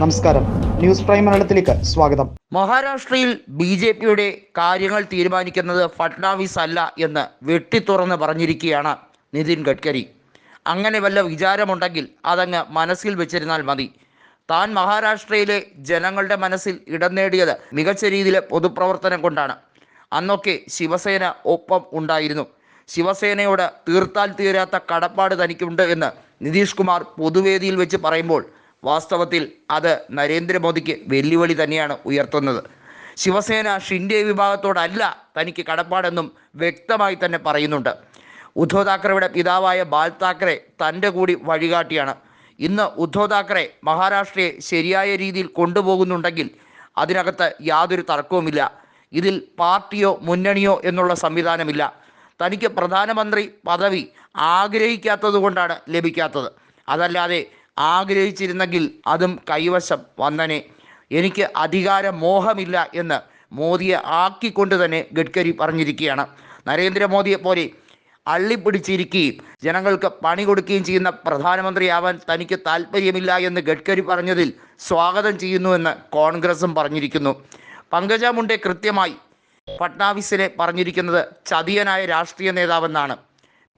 നമസ്കാരം. News prime മലയാളത്തിലേക്ക് സ്വാഗതം. മഹാരാഷ്ട്രയിൽ ബി ജെ പിയുടെ കാര്യങ്ങൾ തീരുമാനിക്കുന്നത് ഫട്നാവിസ് അല്ല എന്ന് വെട്ടിത്തുറന്ന് പറഞ്ഞിരിക്കുകയാണ് നിതിൻ ഗഡ്കരി. അങ്ങനെ വല്ല വിചാരമുണ്ടെങ്കിൽ അതങ്ങ് മനസ്സിൽ വെച്ചിരുന്നാൽ മതി. താൻ മഹാരാഷ്ട്രയിലെ ജനങ്ങളുടെ മനസ്സിൽ ഇടം നേടിയത് മികച്ച രീതിയിലെ പൊതുപ്രവർത്തനം കൊണ്ടാണ്. അന്നൊക്കെ ശിവസേന ഒപ്പം ഉണ്ടായിരുന്നു. ശിവസേനയോട് തീർത്താൽ തീരാത്ത കടപ്പാട് തനിക്കുണ്ട് എന്ന് നിതീഷ് കുമാർ പൊതുവേദിയിൽ വെച്ച് പറയുമ്പോൾ വാസ്തവത്തിൽ അത് നരേന്ദ്രമോദിക്ക് വെല്ലുവിളി തന്നെയാണ് ഉയർത്തുന്നത്. ശിവസേന ഷിൻഡെ വിഭാഗത്തോടല്ല തനിക്ക് കടപ്പാടെന്നും വ്യക്തമായി തന്നെ പറയുന്നുണ്ട്. ഉദ്ധവ് താക്കറെയുടെ പിതാവായ ബാൽ താക്കറെ തന്റെ കൂടി വഴികാട്ടിയാണ്. ഇന്ന് ഉദ്ധവ് താക്കറെ മഹാരാഷ്ട്രയെ ശരിയായ രീതിയിൽ കൊണ്ടുപോകുന്നുണ്ടെങ്കിൽ അതിനകത്ത് യാതൊരു തർക്കവുമില്ല. ഇതിൽ പാർട്ടിയോ മുന്നണിയോ എന്നുള്ള സംവിധാനമില്ല. തനിക്ക് പ്രധാനമന്ത്രി പദവി ആഗ്രഹിക്കാത്തത് കൊണ്ടാണ് ലഭിക്കാത്തത്. അതല്ലാതെ ആഗ്രഹിച്ചിരുന്നെങ്കിൽ അതും കൈവശം വന്നനെ. എനിക്ക് അധികാര മോഹമില്ല എന്ന് മോദിയെ ആക്കിക്കൊണ്ട് തന്നെ ഗഡ്കരി പറഞ്ഞിരിക്കുകയാണ്. നരേന്ദ്രമോദിയെ പോലെ അള്ളിപ്പിടിച്ചിരിക്കുകയും ജനങ്ങൾക്ക് പണി കൊടുക്കുകയും ചെയ്യുന്ന പ്രധാനമന്ത്രിയാവാൻ തനിക്ക് താല്പര്യമില്ല എന്ന് ഗഡ്കരി പറഞ്ഞതിൽ സ്വാഗതം ചെയ്യുന്നുവെന്ന് കോൺഗ്രസും പറഞ്ഞിരിക്കുന്നു. പങ്കജ മുണ്ടെ കൃത്യമായി ഫട്നാവിസിനെ പറഞ്ഞിരിക്കുന്നത് ചതിയനായ രാഷ്ട്രീയ നേതാവെന്നാണ്.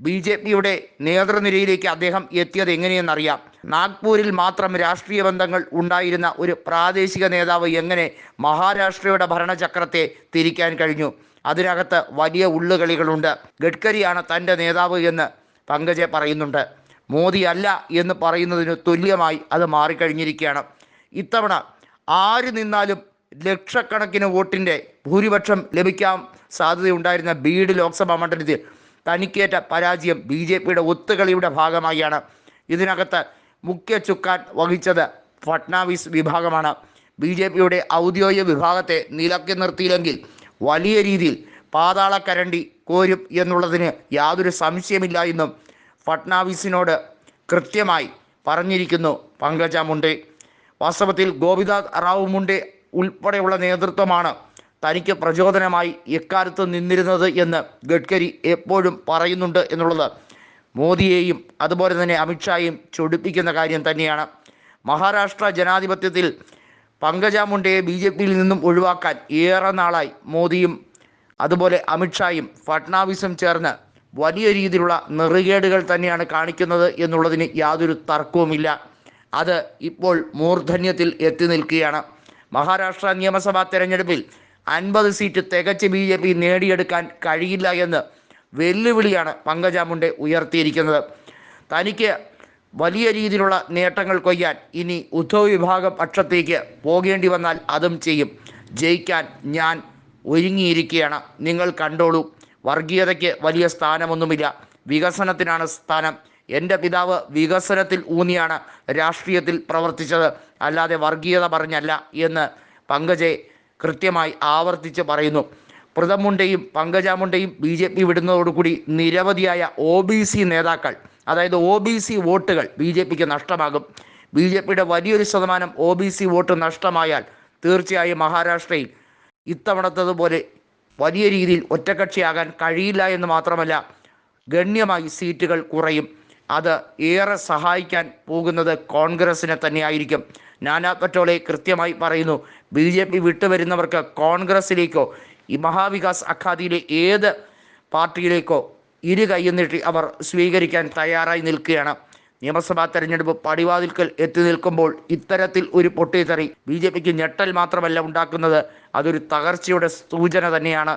ബി ജെ പിയുടെ നേതൃനിരയിലേക്ക് അദ്ദേഹം എത്തിയത് എങ്ങനെയെന്നറിയാം? നാഗ്പൂരിൽ മാത്രം രാഷ്ട്രീയ ബന്ധങ്ങൾ ഉണ്ടായിരുന്ന ഒരു പ്രാദേശിക നേതാവ് എങ്ങനെ മഹാരാഷ്ട്രയുടെ ഭരണചക്രത്തെ തിരിക്കാൻ കഴിഞ്ഞു? അതിനകത്ത് വലിയ ഉള്ളുകളികളുണ്ട്. ഗഡ്കരിയാണ് തന്റെ നേതാവ് എന്ന് പങ്കജെ പറയുന്നുണ്ട്. മോദി അല്ല എന്ന് പറയുന്നതിന് തുല്യമായി അത് മാറിക്കഴിഞ്ഞിരിക്കുകയാണ്. ഇത്തവണ ആര് നിന്നാലും ലക്ഷക്കണക്കിന് വോട്ടിന്റെ ഭൂരിപക്ഷം ലഭിക്കാൻ സാധ്യതയുണ്ടായിരുന്ന ബീഡ് ലോക്സഭാ മണ്ഡലത്തിൽ തനിക്കേറ്റ പരാജയം ബി ജെ പിയുടെ ഒത്തുകളിയുടെ ഭാഗമായാണ്. ഇതിനകത്ത് മുഖ്യ ചുക്കാൻ വഹിച്ചത് ഫട്നാവിസ് വിഭാഗമാണ്. ബി ജെ പിയുടെ ഔദ്യോഗിക വിഭാഗത്തെ നിലക്കി നിർത്തിയില്ലെങ്കിൽ വലിയ രീതിയിൽ പാതാളക്കരണ്ടി കോരും എന്നുള്ളതിന് യാതൊരു സംശയമില്ല എന്നും ഫട്നാവിസിനോട് കൃത്യമായി പറഞ്ഞിരിക്കുന്നു പങ്കജ മുണ്ടെ. വാസ്തവത്തിൽ ഗോപിനാഥ് റാവു മുണ്ടെ ഉൾപ്പെടെയുള്ള നേതൃത്വമാണ് തനിക്ക് പ്രചോദനമായി എക്കാലത്ത് നിന്നിരുന്നത് എന്ന് ഗഡ്കരി എപ്പോഴും പറയുന്നുണ്ട് എന്നുള്ളത് മോദിയെയും അതുപോലെ തന്നെ അമിത്ഷായെയും ചൊടിപ്പിക്കുന്ന കാര്യം തന്നെയാണ്. മഹാരാഷ്ട്ര ജനാധിപത്യത്തിൽ പങ്കജ മുണ്ടയെ ബി ജെ പിയിൽ നിന്നും ഒഴിവാക്കാൻ ഏറെ നാളായി മോദിയും അതുപോലെ അമിത്ഷായും ഫട്നാവിസും ചേർന്ന് വലിയ രീതിയിലുള്ള നെറുകേടുകൾ തന്നെയാണ് കാണിക്കുന്നത് എന്നുള്ളതിന് യാതൊരു തർക്കവുമില്ല. അത് ഇപ്പോൾ മൂർധന്യത്തിൽ എത്തി നിൽക്കുകയാണ്. മഹാരാഷ്ട്ര നിയമസഭാ തെരഞ്ഞെടുപ്പിൽ അൻപത് സീറ്റ് തികച്ച് ബി ജെ പി നേടിയെടുക്കാൻ കഴിയില്ല എന്ന് വെല്ലുവിളിയാണ് പങ്കജ മുണ്ടെ ഉയർത്തിയിരിക്കുന്നത്. തനിക്ക് വലിയ രീതിയിലുള്ള നേട്ടങ്ങൾ കൊയ്യാൻ ഇനി ഉദ്ധവ് വിഭാഗം പക്ഷത്തേക്ക് പോകേണ്ടി വന്നാൽ അതും ചെയ്യും. ജയിക്കാൻ ഞാൻ ഒരുങ്ങിയിരിക്കുകയാണ്. നിങ്ങൾ കണ്ടോളൂ. വർഗീയതയ്ക്ക് വലിയ സ്ഥാനമൊന്നുമില്ല. വികസനത്തിനാണ് സ്ഥാനം. എന്റെ പിതാവ് വികസനത്തിൽ ഊന്നിയാണ് രാഷ്ട്രീയത്തിൽ പ്രവർത്തിച്ചത്. അല്ലാതെ വർഗീയത പറഞ്ഞല്ല എന്ന് പങ്കജെ കൃത്യമായി ആവർത്തിച്ച് പറയുന്നു. പ്രഥമുണ്ടയും പങ്കജാമുണ്ടയും ബി ജെ പി വിടുന്നതോടുകൂടി നിരവധിയായ ഒ ബി സി നേതാക്കൾ അതായത് ഒ ബി സി വോട്ടുകൾ ബി ജെ പിക്ക് നഷ്ടമാകും. ബി ജെ പിയുടെ വലിയൊരു ശതമാനം ഒ ബി സി വോട്ട് നഷ്ടമായാൽ തീർച്ചയായും മഹാരാഷ്ട്രയിൽ ഇത്തവണത്തതുപോലെ വലിയ രീതിയിൽ ഒറ്റക്കക്ഷിയാകാൻ കഴിയില്ല എന്ന് മാത്രമല്ല ഗണ്യമായി സീറ്റുകൾ കുറയും. അത് ഏറെ സഹായിക്കാൻ പോകുന്നത് കോൺഗ്രസിനെ തന്നെയായിരിക്കും. നാനാ പറ്റോളെ കൃത്യമായി പറയുന്നു ബി ജെ പി വിട്ടുവരുന്നവർക്ക് കോൺഗ്രസിലേക്കോ ഈ മഹാവികാസ് അഖാദിയിലെ ഏത് പാർട്ടിയിലേക്കോ ഇരു കൈയും നീട്ടി അവർ സ്വീകരിക്കാൻ തയ്യാറായി നിൽക്കുകയാണ്. നിയമസഭാ തെരഞ്ഞെടുപ്പ് പടിവാതിൽക്കൽ എത്തി നിൽക്കുമ്പോൾ ഇത്തരത്തിൽ ഒരു പൊട്ടിത്തെറി ബി ജെ പിക്ക് ഞെട്ടൽ മാത്രമല്ല ഉണ്ടാക്കുന്നത്. അതൊരു തകർച്ചയുടെ സൂചന തന്നെയാണ്.